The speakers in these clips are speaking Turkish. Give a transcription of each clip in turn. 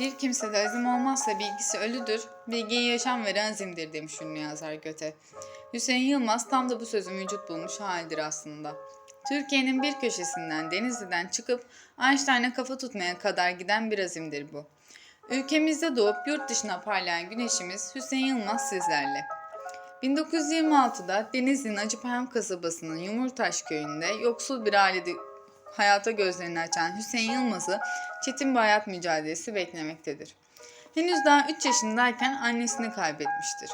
Bir kimsede azim olmazsa bilgisi ölüdür, bilgiye yaşam veren azimdir demiş ünlü yazar Göte. Hüseyin Yılmaz tam da bu sözün vücut bulmuş halidir aslında. Türkiye'nin bir köşesinden Denizli'den çıkıp Einstein'a kafa tutmaya kadar giden bir azimdir bu. Ülkemizde doğup yurt dışına parlayan güneşimiz Hüseyin Yılmaz sizlerle. 1926'da Denizli'nin Acıpayam kasabasının Yumurtaş köyünde yoksul bir ailede hayata gözlerini açan Hüseyin Yılmaz'ı çetin bir hayat mücadelesi beklemektedir. Henüz daha 3 yaşındayken annesini kaybetmiştir.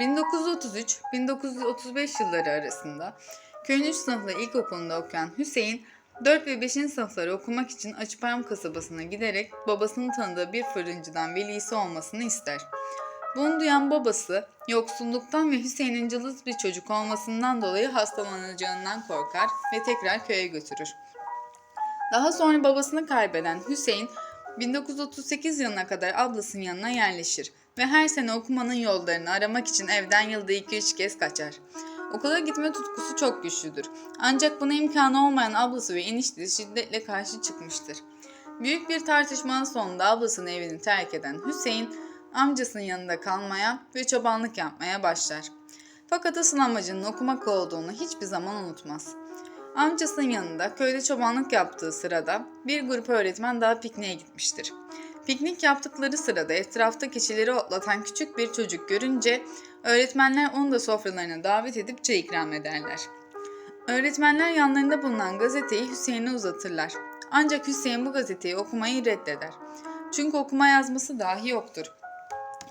1933-1935 yılları arasında köyün 3 sınıflı ilkokulunda okuyan Hüseyin 4 ve 5. sınıfları okumak için Açıpayam kasabasına giderek babasının tanıdığı bir fırıncıdan velisi olmasını ister. Bunu duyan babası yoksulluktan ve Hüseyin'in cılız bir çocuk olmasından dolayı hastalanacağından korkar ve tekrar köye götürür. Daha sonra babasını kaybeden Hüseyin 1938 yılına kadar ablasının yanına yerleşir ve her sene okumanın yollarını aramak için evden yılda 2-3 kez kaçar. Okula gitme tutkusu çok güçlüdür. Ancak buna imkanı olmayan ablası ve eniştesi şiddetle karşı çıkmıştır. Büyük bir tartışmanın sonunda ablasının evini terk eden Hüseyin amcasının yanında kalmaya ve çobanlık yapmaya başlar. Fakat asıl amacının okumak olduğunu hiçbir zaman unutmaz. Amcasının yanında köyde çobanlık yaptığı sırada bir grup öğretmen daha pikniğe gitmiştir. Piknik yaptıkları sırada etrafta keçileri otlatan küçük bir çocuk görünce öğretmenler onu da sofralarına davet edip çay ikram ederler. Öğretmenler yanlarında bulunan gazeteyi Hüseyin'e uzatırlar. Ancak Hüseyin bu gazeteyi okumayı reddeder. Çünkü okuma yazması dahi yoktur.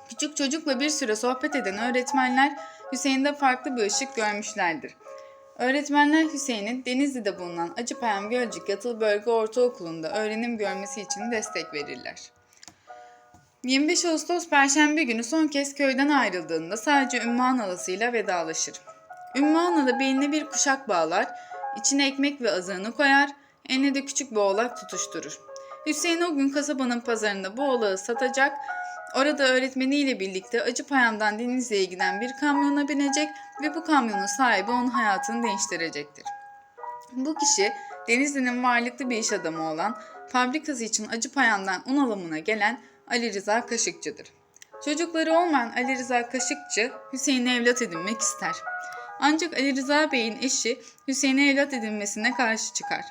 Küçük çocukla bir süre sohbet eden öğretmenler Hüseyin'de farklı bir ışık görmüşlerdir. Öğretmenler Hüseyin'in Denizli'de bulunan Acıpayam Gölcük Yatılı Bölge Ortaokulu'nda öğrenim görmesi için destek verirler. 25 Ağustos Perşembe günü son kez köyden ayrıldığında sadece Ümmühan halasıyla vedalaşır. Ümmühan hala beline bir kuşak bağlar, içine ekmek ve azığını koyar, eline de küçük bir oğlak tutuşturur. Hüseyin o gün kasabanın pazarında bu oğlağı satacak, orada öğretmeniyle birlikte Acıpayam'dan Denizli'ye giden bir kamyona binecek ve bu kamyonun sahibi onun hayatını değiştirecektir. Bu kişi Denizli'nin varlıklı bir iş adamı olan, fabrikası için Acıpayam'dan un alımına gelen Ali Rıza Kaşıkçı'dır. Çocukları olmayan Ali Rıza Kaşıkçı Hüseyin'i evlat edinmek ister. Ancak Ali Rıza Bey'in eşi Hüseyin'e evlat edinmesine karşı çıkar.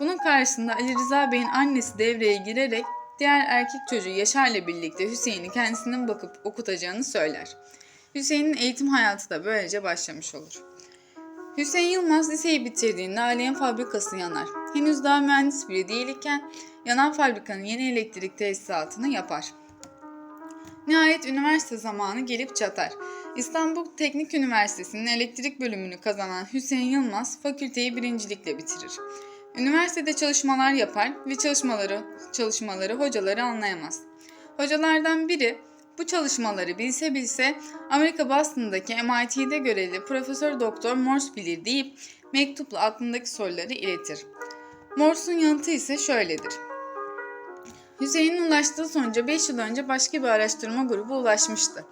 Bunun karşısında Ali Rıza Bey'in annesi devreye girerek diğer erkek çocuğu Yaşar'la birlikte Hüseyin'i kendisinin bakıp okutacağını söyler. Hüseyin'in eğitim hayatı da böylece başlamış olur. Hüseyin Yılmaz liseyi bitirdiğinde ailenin fabrikası yanar. Henüz daha mühendis bile değilken yanan fabrikanın yeni elektrik tesisatını yapar. Nihayet üniversite zamanı gelip çatar. İstanbul Teknik Üniversitesi'nin elektrik bölümünü kazanan Hüseyin Yılmaz fakülteyi birincilikle bitirir. Üniversitede çalışmalar yapar ve çalışmaları çalışmaları hocaları anlayamaz. Hocalardan biri bu çalışmaları bilse bilse Amerika Boston'daki MIT'de görevli Profesör Doktor Morse bilir deyip mektupla aklındaki soruları iletir. Morse'un yanıtı ise şöyledir. Hüseyin'in ulaştığı sonuca 5 yıl önce başka bir araştırma grubu ulaşmıştı.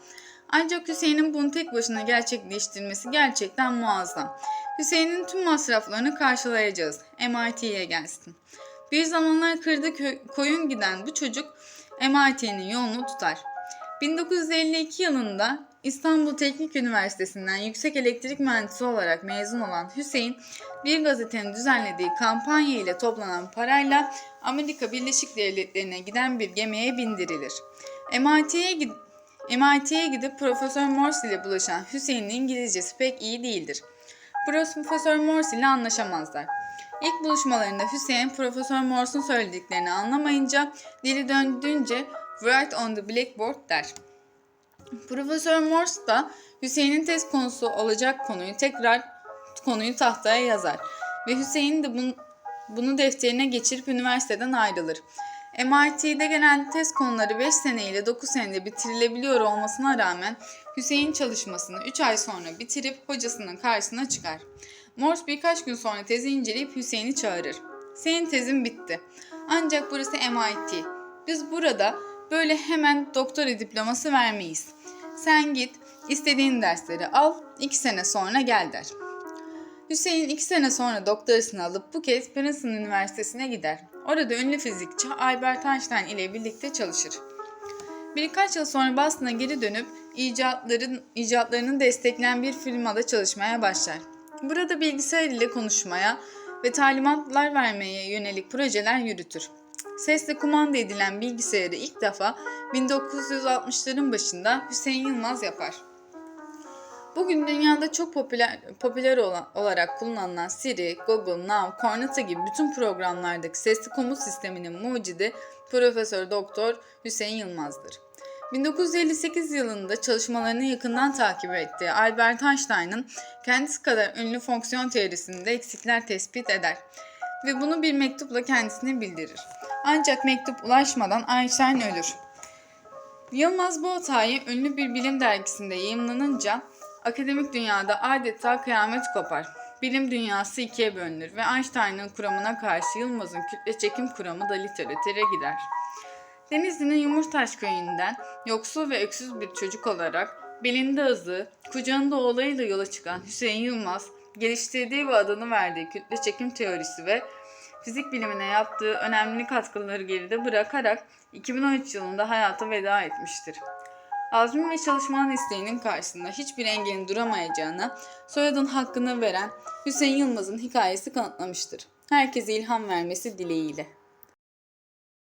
Ancak Hüseyin'in bunu tek başına gerçekleştirmesi gerçekten muazzam. Hüseyin'in tüm masraflarını karşılayacağız. MIT'ye gelsin. Bir zamanlar kırda koyun giden bu çocuk MIT'nin yolunu tutar. 1952 yılında İstanbul Teknik Üniversitesi'nden yüksek elektrik mühendisi olarak mezun olan Hüseyin, bir gazetenin düzenlediği kampanya ile toplanan parayla Amerika Birleşik Devletleri'ne giden bir gemiye bindirilir. MIT'ye MIT'ye gidip Profesör Morse ile bulaşan Hüseyin'in İngilizcesi pek iyi değildir. Profesör Morse ile anlaşamazlar. İlk buluşmalarında Hüseyin Profesör Morse'un söylediklerini anlamayınca dili döndüğünce Write on the blackboard der. Profesör Morse da Hüseyin'in tez konusu olacak konuyu tekrar konuyu tahtaya yazar ve Hüseyin de bunu, bunu defterine geçirip üniversiteden ayrılır. MIT'de gelen tez konuları 5 sene ile 9 senede bitirilebiliyor olmasına rağmen Hüseyin çalışmasını 3 ay sonra bitirip hocasının karşısına çıkar. Morse birkaç gün sonra tezi inceleyip Hüseyin'i çağırır. Senin tezin bitti. Ancak burası MIT. Biz burada böyle hemen doktora diploması vermeyiz. Sen git, istediğin dersleri al, 2 sene sonra gel der. Hüseyin 2 sene sonra doktorasını alıp bu kez Princeton Üniversitesi'ne gider. Orada ünlü fizikçi Albert Einstein ile birlikte çalışır. Birkaç yıl sonra Boston'a geri dönüp icatların, icatlarını destekleyen bir firmada çalışmaya başlar. Burada bilgisayar ile konuşmaya ve talimatlar vermeye yönelik projeler yürütür. Sesle kumanda edilen bilgisayarı ilk defa 1960'ların başında Hüseyin Yılmaz yapar. Bugün dünyada çok popüler, popüler olan, olarak kullanılan Siri, Google, Now, Corneta gibi bütün programlardaki sesli komut sisteminin mucidi Profesör Doktor Hüseyin Yılmaz'dır. 1958 yılında çalışmalarını yakından takip ettiği Albert Einstein'ın kendisi kadar ünlü fonksiyon teorisinde eksikler tespit eder ve bunu bir mektupla kendisine bildirir. Ancak mektup ulaşmadan Einstein ölür. Yılmaz bu hatayı ünlü bir bilim dergisinde yayımlanınca akademik dünyada adeta kıyamet kopar. Bilim dünyası ikiye bölünür ve Einstein'ın kuramına karşı Yılmaz'ın kütle çekim kuramı da literatüre girer. Denizli'nin Yumurtaş köyünden yoksul ve öksüz bir çocuk olarak belinde azı, kucağında oğlayla yola çıkan Hüseyin Yılmaz, geliştirdiği ve adını verdiği kütle çekim teorisi ve fizik bilimine yaptığı önemli katkıları geride bırakarak 2013 yılında hayata veda etmiştir. Azmi ve çalışmanın isteğinin karşısında hiçbir engelin duramayacağını, soyadın hakkını veren Hüseyin Yılmaz'ın hikayesi kanıtlamıştır. Herkese ilham vermesi dileğiyle.